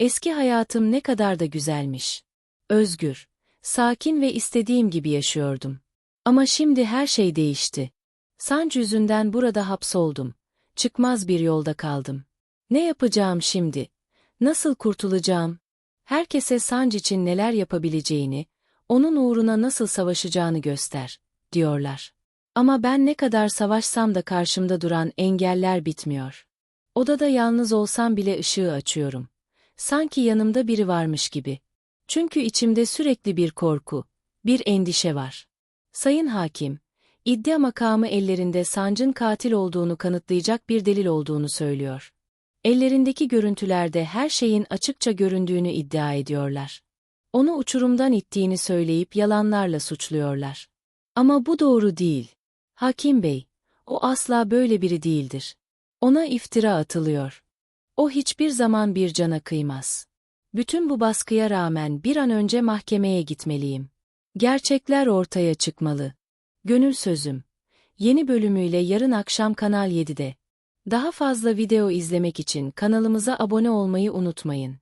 Eski hayatım ne kadar da güzelmiş. Özgür, sakin ve istediğim gibi yaşıyordum. Ama şimdi her şey değişti. Sancı yüzünden burada hapsoldum. Çıkmaz bir yolda kaldım. Ne yapacağım şimdi? Nasıl kurtulacağım? Herkese Sancı için neler yapabileceğini, onun uğruna nasıl savaşacağını göster, diyorlar. Ama ben ne kadar savaşsam da karşımda duran engeller bitmiyor. Odada yalnız olsam bile ışığı açıyorum. Sanki yanımda biri varmış gibi. Çünkü içimde sürekli bir korku, bir endişe var. Sayın Hakim, iddia makamı ellerinde Sancın katil olduğunu kanıtlayacak bir delil olduğunu söylüyor. Ellerindeki görüntülerde her şeyin açıkça göründüğünü iddia ediyorlar. Onu uçurumdan ittiğini söyleyip yalanlarla suçluyorlar. Ama bu doğru değil. Hakim Bey, o asla böyle biri değildir. Ona iftira atılıyor. O hiçbir zaman bir cana kıymaz. Bütün bu baskıya rağmen bir an önce mahkemeye gitmeliyim. Gerçekler ortaya çıkmalı. Gönül Sözüm. Yeni bölümüyle yarın akşam Kanal 7'de. Daha fazla video izlemek için kanalımıza abone olmayı unutmayın.